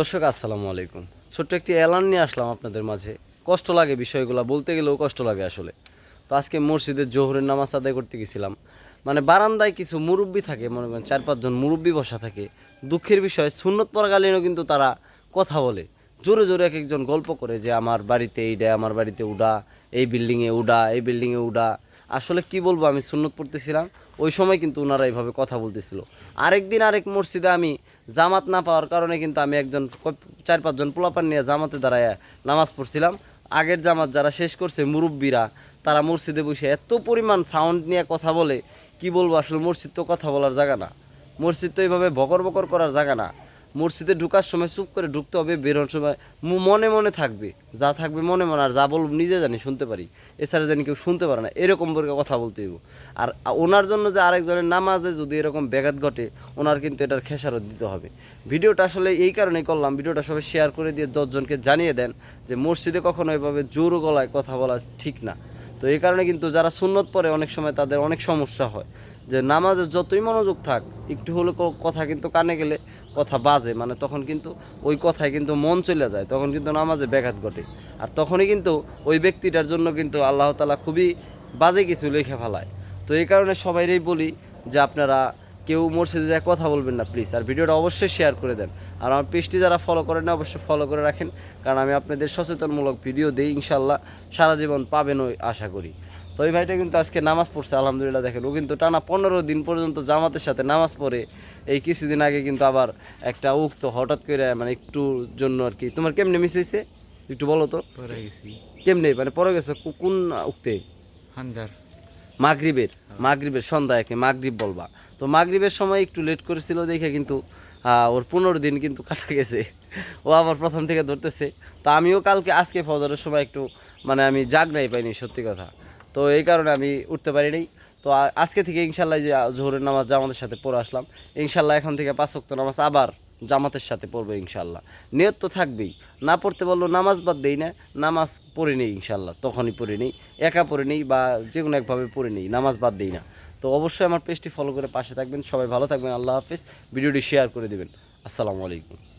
দর্শক, আসসালামু আলাইকুম। ছোট্ট একটি এলান নিয়ে আসলাম আপনাদের মাঝে। কষ্ট লাগে বিষয়গুলো, বলতে গেলেও কষ্ট লাগে আসলে। তো আজকে মসজিদের জোহরের নামাজ আদায় করতে গেছিলাম। মানে বারান্দায় কিছু মুরব্বি থাকে, মনে করেন চার পাঁচজন মুরব্বি বসা থাকে। দুঃখের বিষয়, সুন্নত পরাকালীনও কিন্তু তারা কথা বলে। জোরে জোরে এক একজন গল্প করে যে, আমার বাড়িতে এই এইটা আমার বাড়িতে উডা, এই বিল্ডিংয়ে উডা, এই বিল্ডিংয়ে উডা। আসলে কি বলব, আমি সুন্নত পড়তেছিলাম। ওই সময় কিন্তু ওনারা এইভাবে কথা বলতেছিল। আরেকদিন আরেক মসজিদে আমি জামাত না পাওয়ার কারণে কিন্তু আমি একজন চার পাঁচজন পোলাপান নিয়ে জামাতে দাঁড়ায় নামাজ পড়ছিলাম। আগের জামাত যারা শেষ করছে মুরব্বীরা, তারা মসজিদে বসে এত পরিমাণ সাউন্ড নিয়ে কথা বলে, কি বলব আসলে মসজিদ তো কথা বলার জায়গা না। মসজিদ তো এইভাবে বকর বকর করার জায়গা না। মসজিদে ঢুকার সময় চুপ করে ঢুকতে হবে বেরোনোর সময় মনে মনে থাকবে, যা থাকবে মনে মনে, আর যা বলব নিজে জানি, শুনতে পারি। এছাড়া জানি কেউ শুনতে পারে না, এরকম করে কথা বলতে হইব। আর ওনার জন্য যে আরেকজনের নামাজে যদি এরকম ব্যাঘাত ঘটে, ওনার কিন্তু এটার খেসারত দিতে হবে। ভিডিওটা আসলে এই কারণেই করলাম, ভিডিওটা সবাই শেয়ার করে দিয়ে দশজনকে জানিয়ে দেন যে মসজিদে কখনো এভাবে জোর গলায় কথা বলা ঠিক না। তো এই কারণে কিন্তু যারা সুন্নত পড়ে, অনেক সময় তাদের অনেক সমস্যা হয়। যে নামাজে যতই মনোযোগ থাক, একটু হলে কথা কিন্তু কানে গেলে কথা বাজে। মানে তখন কিন্তু ওই কথায় কিন্তু মন চলে যায়, তখন কিন্তু নামাজে ব্যাঘাত ঘটে। আর তখনই কিন্তু ওই ব্যক্তিটার জন্য কিন্তু আল্লাহ তালা খুবই বাজে কিছু লেখা ফেলায়। তো এই কারণে সবাইরই বলি যে আপনারা কেউ মসজিদে যায় কথা বলবেন না প্লিজ আর ভিডিওটা অবশ্যই শেয়ার করে দেন। আর আমার পেজটি যারা ফলো করেন না, অবশ্যই ফলো করে রাখেন। কারণ আমি আপনাদের সচেতনমূলক ভিডিও দিই ইনশাল্লাহ সারা জীবন পাবেন ওই আশা করি। তো ওই ভাইটা কিন্তু আজকে নামাজ পড়ছে আলহামদুলিল্লাহ দেখেন। ও কিন্তু টানা পনেরো দিন পর্যন্ত জামাতের সাথে নামাজ পড়ে এই কিছুদিন আগে কিন্তু আবার একটা উক্ত হঠাৎ করে মানে একটু জন্য আর কি। তোমার কেমনে মিস হয়েছে? একটু বলো তো। কেমনে? মানে পরে গেছে কোন উক্তে? হান্দার মাগরিবের মাগরিবের সন্ধ্যা একে মাগরিব বলবা। তো মাগরিবের সময় একটু লেট করেছিল দেখে কিন্তু আহ, ওর পনেরো দিন কিন্তু কাটা গেছে। ও আবার প্রথম থেকে ধরতেছে। তা আমিও কালকে আজকে ফজরের সময় একটু মানে আমি জাগ নাই পাইনি সত্যি কথা। তো এই কারণে আমি উঠতে পারিনি তো আজকে থেকে ইনশাল্লাহ যে জোহরের নামাজ জামাতের সাথে পড়ে আসলাম। ইনশাল্লাহ এখন থেকে পাঁচ ওয়াক্ত নামাজ আবার জামাতের সাথে পড়ব ইনশাল্লাহ। নিয়ত তো থাকবেই। না পড়তে বলল নামাজ বাদ দেই না, নামাজ পড়ে নেই ইনশাল্লাহ, তখনই পড়ে নেই। একা পড়ে নেই বা যে কোনো একভাবে পড়ে নেই, নামাজ বাদ দেই না। তো অবশ্যই আমার পেজটি ফলো করে পাশে থাকবেন। সবাই ভালো থাকবেন, আল্লাহ হাফিজ। ভিডিওটি শেয়ার করে দেবেন। আসসালামু আলাইকুম।